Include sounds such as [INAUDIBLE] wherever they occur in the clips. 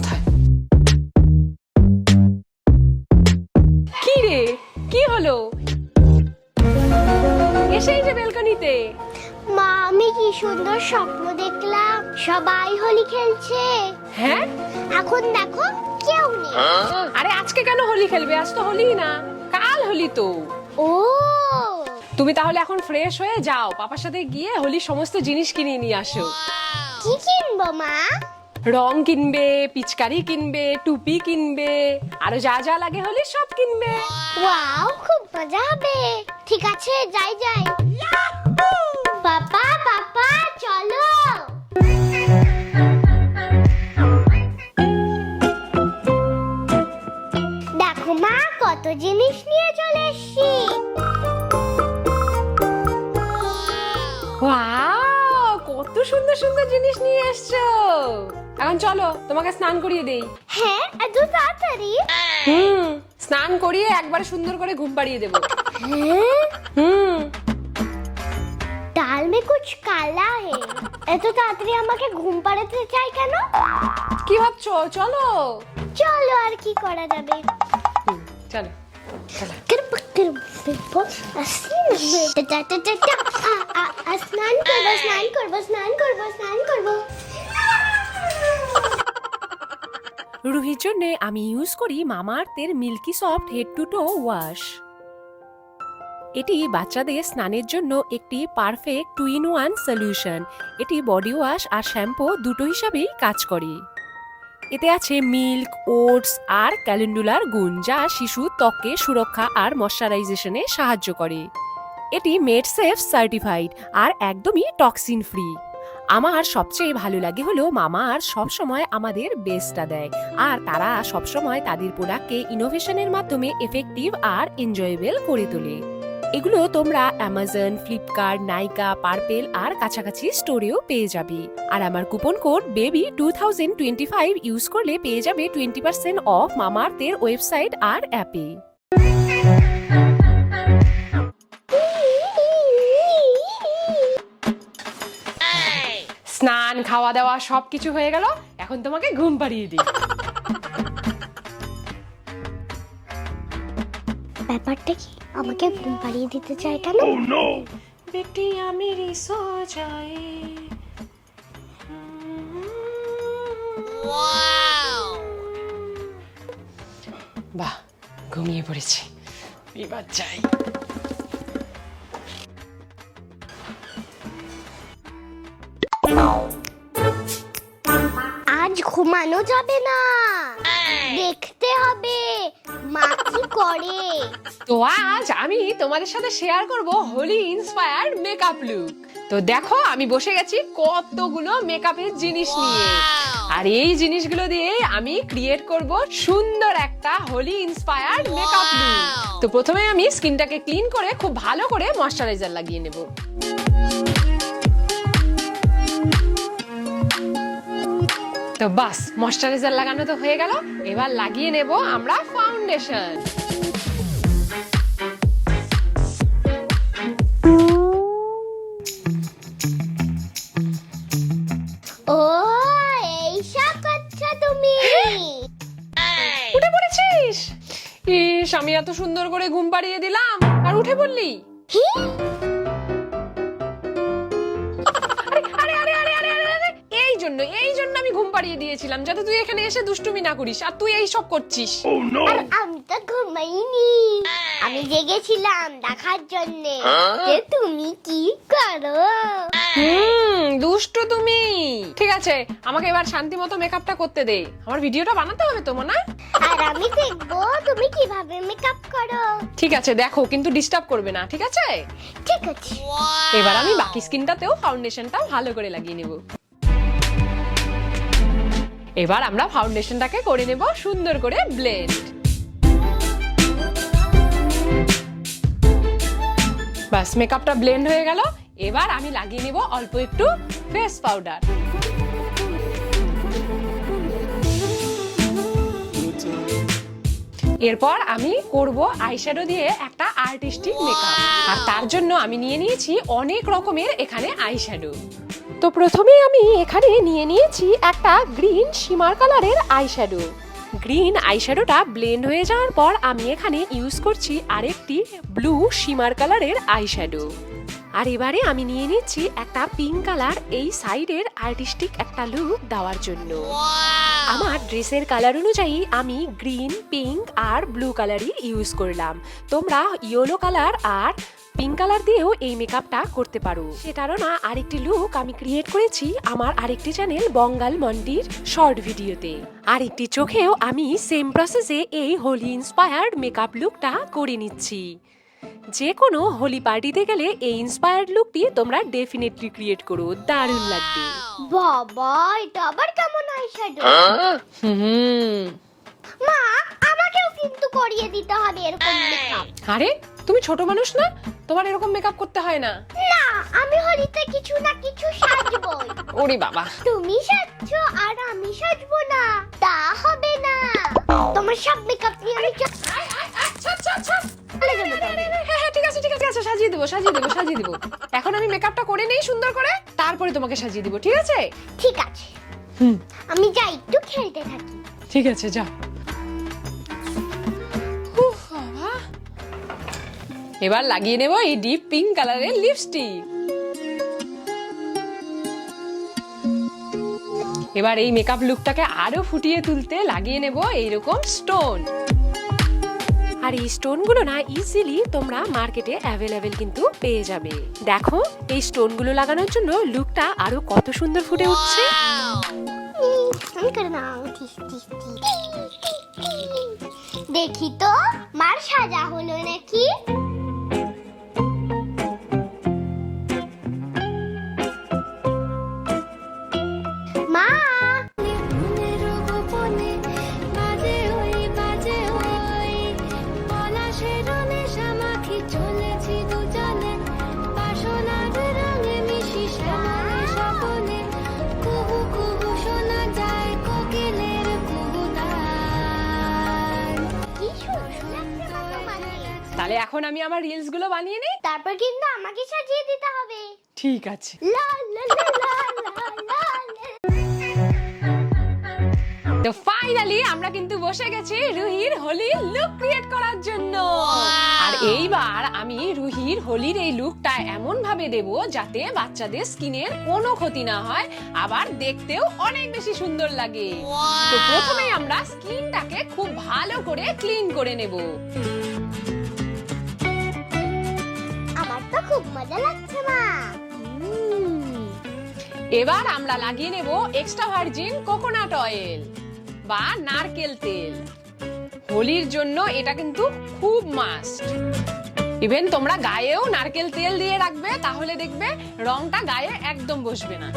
কোথায়? কি রে? কি হলো? এসেই যে বেলকনিতে। মা আমি কি সুন্দর স্বপ্ন দেখলাম। সবাই হোলি খেলছে। হ্যাঁ? এখন দেখো কেউ নেই। আরে আজকে কেন হোলি খেলবে? আজ তো হোলি না। কাল হোলি তো। ও! তুমি তাহলে এখন ফ্রেশ হয়ে যাও। পাপার সাথে গিয়ে হোলির সমস্ত জিনিস কিনে নিয়ে আসো। কি কিনবো মা? রং কিনবে, পিচকারি কিনবে, টুপি কিনবে, আরও যা যা লাগে হলে সব কিনবে। ওয়াও, খুব মজা হবে। ঠিক আছে, যাই যাই। চলো তোমাকে স্নান করিয়ে দেই। হ্যাঁ এত তাড়াতাড়ি। হুম স্নান করিয়ে একবার সুন্দর করে ঘুম পাড়িয়ে দেবো। হ্যাঁ? হুম। ডাল মে কুছ কালা হে। এত তাড়াতাড়ি আমাকে ঘুম পাড়াতে চাই কেন? কি ভাবছ? চলো। চলো আর কি করা যাবে? চলো স্নান করব স্নান করব স্নান করব স্নান করব। রুহির জন্য আমি ইউজ করি মামাআর্থের milky soft head to toe wash এটি বাচ্চাদের স্নানের জন্য একটি perfect two in one solution এটি বডি ওয়াশ আর শ্যাম্পু দুটো হিসাবেই কাজ করে। এতে আছে মিল্ক ওটস আর ক্যালেন্ডুলার গুণ যা শিশু ত্বকে সুরক্ষা আর ময়শ্চারাইজেশনে সাহায্য করে। এটি মেড সেফ সার্টিফাইড আর একদমই টক্সিন ফ্রি আমার সবচেয়ে ভালো লাগে হলো মামা আর সবসময় আমাদের বেস্টটা দেয়। আর তারা সবসময় তাদের প্রোডাক্টকে ইনোভেশনের মাধ্যমে এফেক্টিভ আর এনজয়েবল করে তোলে। এগুলো তোমরা অ্যামাজন ফ্লিপকার্ট নাইকা পার্পেল আর কাছাকাছি স্টোরেও পেয়ে যাবে। আর আমার coupon code baby two thousand twenty five use করলে পেয়ে যাবে টোয়েন্টি পার্সেন্ট অফ মামার্থের ওয়েবসাইট আর অ্যাপে স্নান খাওয়া দাওয়া সব কিছু হয়ে গেল। এখন তোমাকে ঘুম পাড়িয়ে দিই। ব্যাপারটা কি? আমাকে ঘুম পাড়িয়ে দিতে চাই কেন? Oh, বেটি আমি রিসো চাই। বাহ ঘুমিয়ে পড়েছি। এবার যাই। ঘুমানো যাবে না। দেখতে হবে মা কি করে। তো আজ আমি তোমাদের সাথে শেয়ার করব হোলি ইন্সপায়ার্ড মেকআপ লুক তো দেখো আমি বসে গেছি কতগুলো মেকআপের জিনিস নিয়ে। আর এই জিনিসগুলো দিয়ে আমি ক্রিয়েট করব সুন্দর একটা হোলি ইন্সপায়ার্ড মেকআপ লুক তো প্রথমে আমি স্কিনটাকে ক্লিন করে খুব ভালো করে ময়শ্চারাইজার লাগিয়ে নেব। তো বাস ময়শ্চারাইজার লাগানো তো হয়ে গেল। এবার লাগিয়ে নেব আমরা ফাউন্ডেশন ও এইসব করছ তুমি? উঠে পড়েছিস? ইস আমি এত সুন্দর করে ঘুম পাড়িয়ে দিলাম আর উঠে পড়লি? পাড়িয়ে দিয়েছিলাম যাতে তুই এখানে এসে দুষ্টুমি না করিস আর তুই এই সব করছিস আর আমি তো ঘুমাইনি। আমি জেগেছিলাম দেখার জন্য। যে তুমি কি করো? হুম দুষ্টু তুমি ঠিক আছে আমাকে এবার শান্তি মতো মেকআপটা করতে দে। আমার ভিডিওটা বানাতে হবে তো না আর আমি দেখব তুমি কীভাবে মেকআপ করো। ঠিক আছে দেখো কিন্তু ডিস্টার্ব করবে না ঠিক আছে? ঠিক আছে। এবার আমি বাকি স্কিনটাতেও ফাউন্ডেশনটা ভালো করে লাগিয়ে নেব। এবার আমরা ফাউন্ডেশনটাকে করে নেব সুন্দর করে ব্লেন্ড। বাস, মেকআপটা ব্লেন্ড হয়ে গেল। এবার আমি লাগিয়ে নেব অল্প একটু ফেস পাউডার। এরপর আমি করব আইশ্যাডো দিয়ে একটা আর্টিস্টিক মেকআপ। আর তার জন্য আমি নিয়ে নিয়েছি অনেক রকমের এখানে আইশ্যাডো। তো প্রথমে আমি এখানে নিয়ে নিয়েছি একটা গ্রিন শিমার কালারের আইশ্যাডো। গ্রিন আইশ্যাডোটা ব্লেন্ড হয়ে যাওয়ার পর আমি এখানে ইউজ করছি আরেকটি ব্লু শিমার কালারের আইশ্যাডো। আর এবারে আমি নিয়ে নিচ্ছি একটা পিঙ্ক কালার এই সাইডের আর্টিস্টিক একটা লুক দেওয়ার জন্য। আমার ড্রেসের কালার অনুযায়ী আমি গ্রিন পিঙ্ক আর ব্লু কালারই ইউজ করলাম। তোমরা ইয়েলো কালার আর পিঙ্ক কালার দিয়েও এই মেকআপটা করতে পারো। সেটারও না আরেকটি লুক আমি ক্রিয়েট করেছি আমার আরেকটি চ্যানেল বঙ্গাল মন্ডির শর্ট ভিডিওতে আরেকটি চোখেও আমি সেম প্রসেসে এই হোলি ইন্সপায়ার্ড মেকআপ লুকটা করে নিচ্ছি। যে কোনো হোলি পার্টিতে গেলে এই ইন্সপায়ার্ড লুকটি তোমরা ডেফিনেটলি ক্রিয়েট করো দারুণ লাগবে। বাবা এটা আবার কেমন আইশ্যাডো হুম। মা আমাকেও কিন্তু করিয়ে দিতে হবে এরকম মেকআপ আরে তুমি ছোট মানুষ না? তোমার এরকম মেকআপ করতে হয় না। না আমি হোলিতে কিছু না কিছু সাজবই। ওরে বাবা। তুমি সাজছো আর আমি সাজবো না তা হবে না। তোমার সব মেকআপ নিয়ে আমি চ- চলে যাব তবে। হ্যাঁ হ্যাঁ ঠিক আছে ঠিক আছে আচ্ছা সাজিয়ে দেবো সাজিয়ে দেবো সাজিয়ে দেবো। এখন আমি মেকআপটা করে নেই সুন্দর করে তারপরে তোমাকে সাজিয়ে দিব ঠিক আছে? ঠিক আছে। হুম। আমি যাই একটু খেলতে থাকি। ঠিক আছে যা। এবার লাগিয়ে নেব এই ডিপ পিঙ্ক কালারের লিপস্টিক এবার এই মেকআপ লুকটাকে আরও ফুটিয়ে তুলতে লাগিয়ে নেব এইরকম স্টোন আর এই স্টোনগুলো না ইজিলি তোমরা মার্কেটে অ্যাভেলেবেল কিন্তু পেয়ে যাবে। দেখো, এই স্টোনগুলো লাগানোর জন্য লুকটা আরও কত সুন্দর ফুটে উঠছে। দেখি তো, মার সাজা হলো নাকি? এখন আমি আমার রিলসগুলো বানিয়ে নিই। তারপর কিন্তু আমাকে সাজিয়ে দিতে হবে। ঠিক আছে। লা লা লা লা লা লা লা। তো ফাইনালি আমরা কিন্তু বসে গেছি রুহির হোলির লুক ক্রিয়েট করার জন্য। আর এইবার আমি রুহির হোলির এই লুকটা এমন ভাবে দেব যাতে বাচ্চাদের স্কিনের কোনো ক্ষতি না হয় আবার দেখতেও অনেক বেশি সুন্দর লাগে। তো প্রথমে আমরা স্কিনটাকে খুব ভালো করে ক্লিন করে নেব। খুব মজা লাগছে মা। এবার আমরা লাগিয়ে নেব এক্সট্রা ভার্জিন কোকোনাট অয়েল বা নারকেল তেল। হোলির জন্য এটা কিন্তু খুব মাস্ট। ইভেন তোমরা গায়েও নারকেল তেল দিয়ে রাখবে তাহলে দেখবে রংটা গায়ে একদম বসবে না।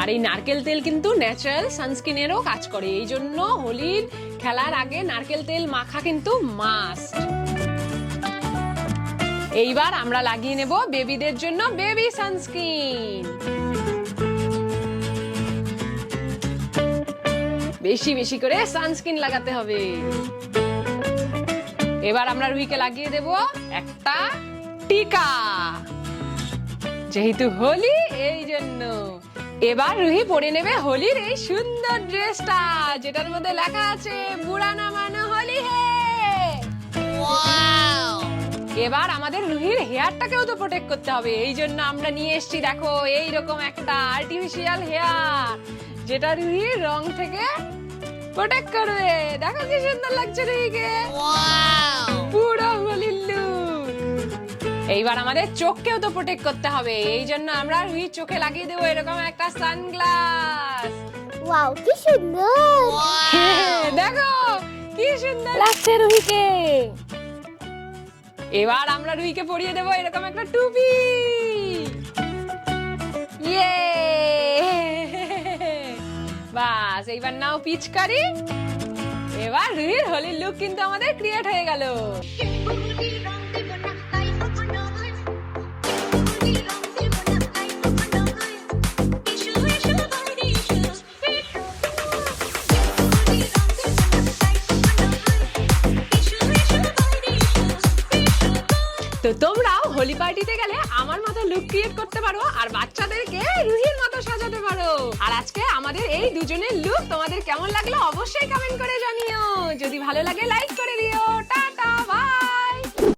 আর এই নারকেল তেল কিন্তু ন্যাচারাল সানস্ক্রিনেরও কাজ করে এই জন্য হোলির খেলার আগে নারকেল তেল মাখা কিন্তু মাস্ট। এইবার আমরা লাগিয়ে নেব বেবিদের জন্য বেবি সানস্ক্রিন। বেশি বেশি করে সানস্ক্রিন লাগাতে হবে। এবার আমরা রুহিকে লাগিয়ে দেব একটা টিকা। যেহেতু হোলি, এই জন্য। এবার রুহি পরে নেবে হোলির এই সুন্দর ড্রেসটা, যেটার মধ্যে লেখা আছে বুড়া না মানে হোলি হে! এবার আমাদের রুহির হেয়ারটাকেও তো প্রোটেক্ট করতে হবে। এই জন্য আমরা নিয়ে এসেছি দেখো এই রকম একটা আর্টিফিশিয়াল হেয়ার যেটা রুহির রং থেকে প্রোটেক্ট করবে। দেখো কি সুন্দর লাগছে রুহিকে। পুরো হোলির। এইবার আমাদের চোখকেও তো প্রোটেক্ট করতে হবে। এই জন্য আমরা রুহির চোখে লাগিয়ে দেবো এরকম একটা সানগ্লাস ওয়াও কি সুন্দর! [LAUGHS] দেখো কি সুন্দর লাগছে রুহিকে। এবার আমরা রুইকে পরিয়ে দেবো এরকম একটা টুপি। ইয়ে বাস, এইবার নাও পিচকারি। এবার রুইয়ের হোলির লুক কিন্তু আমাদের ক্রিয়েট হয়ে গেল। তো তোমরাও হোলি পার্টিতে গেলে আমার মতো লুক ক্রিয়েট করতে পারো আর বাচ্চাদেরকে রুহির মতো সাজাতে পারো। আর আজকে আমাদের এই দুজনের লুক তোমাদের কেমন লাগল অবশ্যই কমেন্ট করে জানিও। যদি ভালো লাগে লাইক করে দিও। টাটা